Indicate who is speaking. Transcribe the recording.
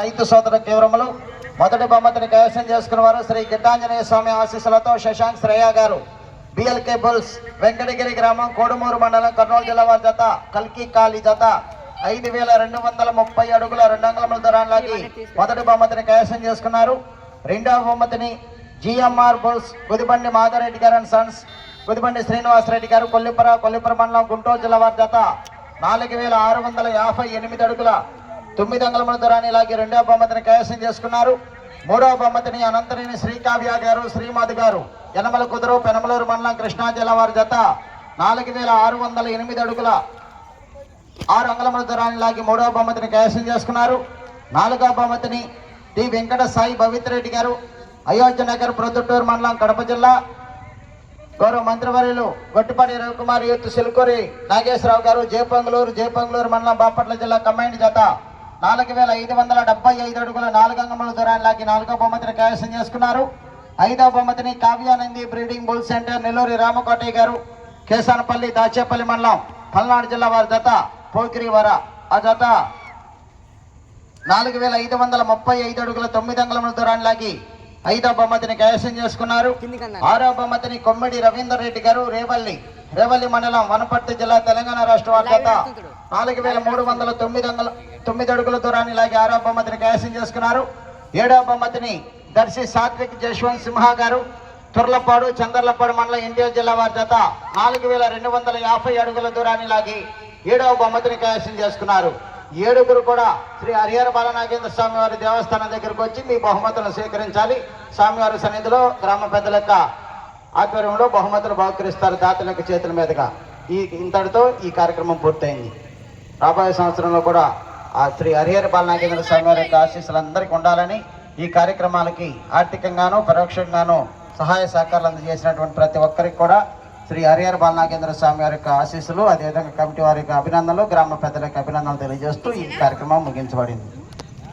Speaker 1: రైతు సోదర కేవరములు. మొదటి బహుమతిని కైవసం చేసుకున్న వారు శ్రీ గిట్టాంజనేయ స్వామి ఆశీస్సులతో శశాంక్ శ్రేయ గారు. బిఎల్కే బుల్స్ వెంకటగిరి గ్రామం కోడుమూరు మండలం కర్నూలు జిల్లా వారి జత కల్కి కాలి జత. ఐదు వేల రెండు వందల ముప్పై అడుగుల రెండు అంగుళముల దూరానికి మొదటి బహుమతిని కైవసం చేసుకున్నారు. రెండవ బహుమతిని జిఎంఆర్ బుల్స్ గుదిబండి మాధవరెడ్డి గారు అండ్ సన్స్ గుదిబండి శ్రీనివాసరెడ్డి గారు కొల్లిపుర కొల్లిపుర మండలం గుంటూరు జిల్లా వారి జత. నాలుగు వేల ఆరు వందల యాభై ఎనిమిది అడుగుల తొమ్మిది అంగుళముల దూరాన్ని లాగి రెండవ బహుమతిని కైవసం చేసుకున్నారు. మూడవ బహుమతిని అనంతరిని శ్రీకావ్య గారు శ్రీమాధి గారు. యనమల కుదురు పెనమలూరు మండలం కృష్ణా జిల్లా వారి జత నాలుగు వేల ఆరు వందల ఎనిమిది అడుగుల ఆరు అంగుళముల దూరాన్ని లాగి మూడవ బహుమతిని కైవసం చేసుకున్నారు. నాలుగవ బహుమతిని టి వెంకట సాయి భవిత్రెడ్డి గారు. అయోధ్య నగర్ ప్రొద్దుటూరు మండలం కడప జిల్లా గౌరవ మంత్రివర్యులు గొట్టిపాటి రవికుమార్ యూత్ సిల్కూరి నాగేశ్వరరావు గారు. జయపంగులూరు జయపంగులూరు మండలం బాపట్ల జిల్లా కమాండ్ జత నాలుగు వేల ఐదు వందల డెబ్బై ఐదు అడుగుల నాలుగు అంగముల దూరాన్ని లాగి నాలుగో బహుమతిని కైవసం చేసుకున్నారు. ఐదవ బహుమతిని Kavyanandi breeding bull centre Nelluri Ramakotaiah గారు కేసానపల్లి దాచేపల్లి మండలం పల్నాడు జిల్లా వారి జత పోకిరి వర. ఆ జత నాలుగు వేల ఐదు వందల ముప్పై ఐదు అడుగుల తొమ్మిది అంగుళముల దూరాన్ని లాగి ఐదో బహుమతిని కైవసం చేసుకున్నారు. ఆరో బహుమతిని కొమ్మిడి రవీందర్ రెడ్డి గారు రేవల్లి రేవల్లి మండలం వనపర్తి జిల్లా తెలంగాణ రాష్ట్ర వారి జత నాలుగు వేల మూడు వందల తొమ్మిది అంగుల తొమ్మిది అడుగుల దూరాన్ని లాగి ఆరో బహుమతిని కైవసం చేసుకున్నారు. ఏడో బహుమతిని దర్శి సాత్విక్ జశ్వంత్ సింహ గారు తుర్లపాడు చందర్లపాడు మండలం ఎన్టీఆర్ జిల్లా వారి జత నాలుగు వేల రెండు వందల యాభై అడుగుల దూరాన్ని లాగి ఏడవ బహుమతిని కైవసం చేసుకున్నారు. ఏడుగురు కూడా శ్రీ హరిహర బాలనాగేంద్ర స్వామి వారి దేవస్థానం దగ్గరకు వచ్చి మీ బహుమతులను స్వీకరించాలి. స్వామివారి సన్నిధిలో గ్రామ పెద్దల యొక్క ఆధ్వర్యంలో బహుమతులు బహుకరిస్తారు దాతల యొక్క చేతుల మీదుగా. ఈ ఇంతటితో ఈ కార్యక్రమం పూర్తయింది. రాబోయే సంవత్సరంలో కూడా ఆ శ్రీ హరిహర బాలనాగేంద్ర స్వామి వారి యొక్క ఆశీస్సులు అందరికీ ఉండాలని ఈ కార్యక్రమాలకి ఆర్థికంగానూ పరోక్షంగానూ సహాయ సహకారాలు అందజేసినటువంటి ప్రతి ఒక్కరికి కూడా శ్రీ హరిహర బాలనాగేంద్ర స్వామి వారి యొక్క ఆశీస్సులు అదేవిధంగా కమిటీ వారి యొక్క అభినందనలు గ్రామ పెద్దల యొక్క అభినందనలు తెలియజేస్తూ ఈ కార్యక్రమం ముగించబడింది.